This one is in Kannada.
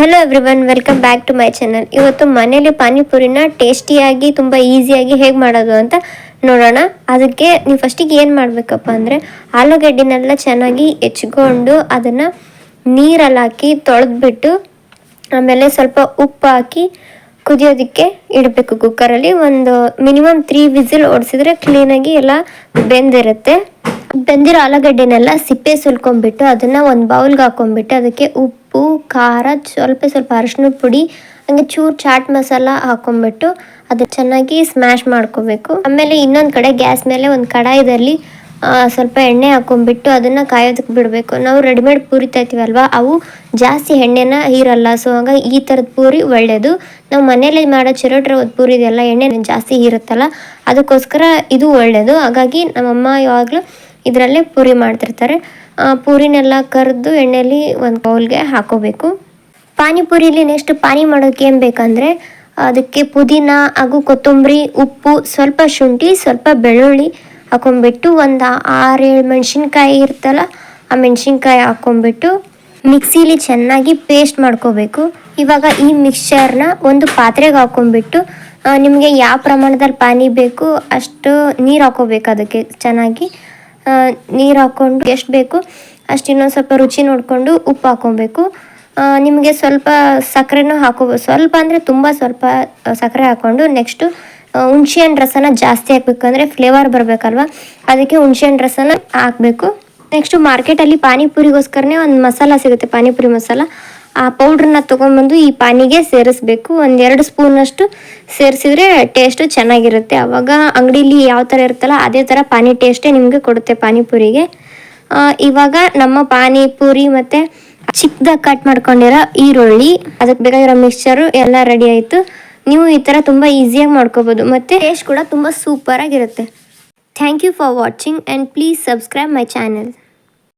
Hello everyone welcome back to my channel ಇವತ್ತು ಮನೇಲಿ ಪಾನಿಪುರಿನ ಟೇಸ್ಟಿಯಾಗಿ, ತುಂಬ ಈಸಿಯಾಗಿ ಹೇಗೆ ಮಾಡೋದು ಅಂತ ನೋಡೋಣ. ಅದಕ್ಕೆ ನೀವು ಫಸ್ಟಿಗೆ ಏನು ಮಾಡಬೇಕಪ್ಪ ಅಂದರೆ, ಆಲೂಗಡ್ಡೆನೆಲ್ಲ ಚೆನ್ನಾಗಿ ಹೆಚ್ಕೊಂಡು ಅದನ್ನು ನೀರಲ್ಲಿ ಹಾಕಿ ತೊಳೆದ್ಬಿಟ್ಟು, ಆಮೇಲೆ ಸ್ವಲ್ಪ ಉಪ್ಪು ಹಾಕಿ ಕುದಿಯೋದಕ್ಕೆ ಇಡಬೇಕು. ಕುಕ್ಕರಲ್ಲಿ ಒಂದು ಮಿನಿಮಮ್ ತ್ರೀ ವಿಸಿಲ್ ಓಡಿಸಿದ್ರೆ ಕ್ಲೀನಾಗಿ ಎಲ್ಲ ಬೆಂದಿರುತ್ತೆ. ಬೆಂದಿರೋ ಆಲೂಗಡ್ಡೆನೆಲ್ಲ ಸಿಪ್ಪೆ ಸುಲ್ಕೊಂಡ್ಬಿಟ್ಟು ಅದನ್ನ ಒಂದು ಬೌಲ್ಗೆ ಹಾಕೊಂಡ್ಬಿಟ್ಟು ಅದಕ್ಕೆ ಉಪ್ಪು, ಖಾರ, ಸ್ವಲ್ಪ ಸ್ವಲ್ಪ ಅರಿಶಿನದ ಪುಡಿ, ಹಂಗೆ ಚೂರು ಚಾಟ್ ಮಸಾಲ ಹಾಕೊಂಡ್ಬಿಟ್ಟು ಅದು ಚೆನ್ನಾಗಿ ಸ್ಮ್ಯಾಶ್ ಮಾಡ್ಕೋಬೇಕು. ಆಮೇಲೆ ಇನ್ನೊಂದು ಕಡೆ ಗ್ಯಾಸ್ ಮೇಲೆ ಒಂದು ಕಡಾಯಿದಲ್ಲಿ ಸ್ವಲ್ಪ ಎಣ್ಣೆ ಹಾಕೊಂಡ್ಬಿಟ್ಟು ಅದನ್ನ ಕಾಯೋದಕ್ಕೆ ಬಿಡಬೇಕು. ನಾವು ರೆಡಿಮೇಡ್ ಪೂರಿ ತರ್ತೀವಲ್ವಾ, ಅವು ಜಾಸ್ತಿ ಎಣ್ಣೆನ ಹೀರಲ್ಲ, ಸೊ ಹಂಗಾಗಿ ಈ ಥರದ ಪೂರಿ ಒಳ್ಳೆಯದು ನಾವು ಮನೇಲಿ ಮಾಡೋ ಚಿರೋಟ್ರ ಪೂರಿ ಇದೆಲ್ಲ ಎಣ್ಣೆ ಜಾಸ್ತಿ ಹೀರುತ್ತಲ್ಲ, ಅದಕ್ಕೋಸ್ಕರ ಇದು ಒಳ್ಳೆಯದು ಹಾಗಾಗಿ ನಮ್ಮಮ್ಮ ಯಾವಾಗಲೂ ಇದರಲ್ಲೇ ಪೂರಿ ಮಾಡ್ತಿರ್ತಾರೆ. ಪೂರಿನೆಲ್ಲ ಕರೆದು ಎಣ್ಣೆಯಲ್ಲಿ ಒಂದು ಬೌಲ್ಗೆ ಹಾಕೋಬೇಕು. ಪಾನಿಪುರಿಲಿ ನೆಕ್ಸ್ಟ್ ಪಾನಿ ಮಾಡೋಕ್ಕೆ ಏನು ಬೇಕಂದರೆ, ಅದಕ್ಕೆ ಪುದೀನ ಹಾಗೂ ಕೊತ್ತಂಬರಿ, ಉಪ್ಪು, ಸ್ವಲ್ಪ ಶುಂಠಿ, ಸ್ವಲ್ಪ ಬೆಳ್ಳುಳ್ಳಿ ಹಾಕೊಂಡ್ಬಿಟ್ಟು ಒಂದು ಆರೇಳು ಮೆಣಸಿನ್ಕಾಯಿ ಇರ್ತಲ್ಲ, ಆ ಮೆಣಸಿನ್ಕಾಯಿ ಹಾಕೊಂಡ್ಬಿಟ್ಟು ಮಿಕ್ಸಿಲಿ ಚೆನ್ನಾಗಿ ಪೇಸ್ಟ್ ಮಾಡ್ಕೋಬೇಕು. ಇವಾಗ ಈ ಮಿಕ್ಸ್ಚರ್ನ ಒಂದು ಪಾತ್ರೆಗೆ ಹಾಕೊಂಡ್ಬಿಟ್ಟು ನಿಮಗೆ ಯಾವ ಪ್ರಮಾಣದಲ್ಲಿ ಪಾನಿ ಬೇಕು ಅಷ್ಟು ನೀರು ಹಾಕೋಬೇಕು ಅದಕ್ಕೆ ಚೆನ್ನಾಗಿ. ನೀರು ಹಾಕ್ಕೊಂಡು ಎಷ್ಟು ಬೇಕು, ಅಷ್ಟು ಇನ್ನೊಂದು ಸ್ವಲ್ಪ ರುಚಿ ನೋಡಿಕೊಂಡು ಉಪ್ಪು ಹಾಕ್ಕೊಬೇಕು ನಿಮಗೆ ಸ್ವಲ್ಪ ಸಕ್ಕರೆನೂ ಹಾಕೋಬೋದು ಸ್ವಲ್ಪ ಅಂದರೆ ತುಂಬ ಸ್ವಲ್ಪ ಸಕ್ಕರೆ ಹಾಕ್ಕೊಂಡು ನೆಕ್ಸ್ಟು ಹುಣ್ಸೆಹಣ್ಣು ರಸನ ಜಾಸ್ತಿ ಹಾಕಬೇಕು ಅಂದರೆ ಫ್ಲೇವರ್ ಬರಬೇಕಲ್ವ? ಅದಕ್ಕೆ ಹುಣ್ಸೆಹಣ್ಣು ರಸನ ಹಾಕಬೇಕು. ನೆಕ್ಸ್ಟು ಮಾರ್ಕೆಟಲ್ಲಿ ಪಾನಿಪುರಿಗೋಸ್ಕರನೇ ಒಂದು ಮಸಾಲ ಸಿಗುತ್ತೆ, ಪಾನಿಪುರಿ ಮಸಾಲ. ಆ ಪೌಡ್ರನ್ನ ತೊಗೊಂಬಂದು ಈ ಪಾನಿಗೆ ಸೇರಿಸ್ಬೇಕು. ಒಂದೆರಡು ಸ್ಪೂನಷ್ಟು ಸೇರಿಸಿದ್ರೆ ಟೇಸ್ಟು ಚೆನ್ನಾಗಿರುತ್ತೆ. ಆವಾಗ ಅಂಗಡಿಲಿ ಯಾವ ಥರ ಇರುತ್ತಲ್ಲ ಅದೇ ಥರ ಪಾನಿ ಟೇಸ್ಟೇ ನಿಮಗೆ ಕೊಡುತ್ತೆ ಪಾನಿಪುರಿಗೆ. ಇವಾಗ ನಮ್ಮ ಪಾನಿಪುರಿ ಮತ್ತು ಚಿಕ್ಕದಾಗಿ ಕಟ್ ಮಾಡ್ಕೊಂಡಿರೋ ಈರುಳ್ಳಿ ಅದಕ್ಕೆ ಬೇಕಾಗಿರೋ ಮಿಕ್ಸ್ಚರು ಎಲ್ಲ ರೆಡಿ ಆಯಿತು. ನೀವು ಈ ಥರ ತುಂಬ ಈಸಿಯಾಗಿ ಮಾಡ್ಕೋಬೋದು. ಮತ್ತು ಟೇಸ್ಟ್ ಕೂಡ ತುಂಬ ಸೂಪರಾಗಿರುತ್ತೆ thank you for watching and please subscribe my channel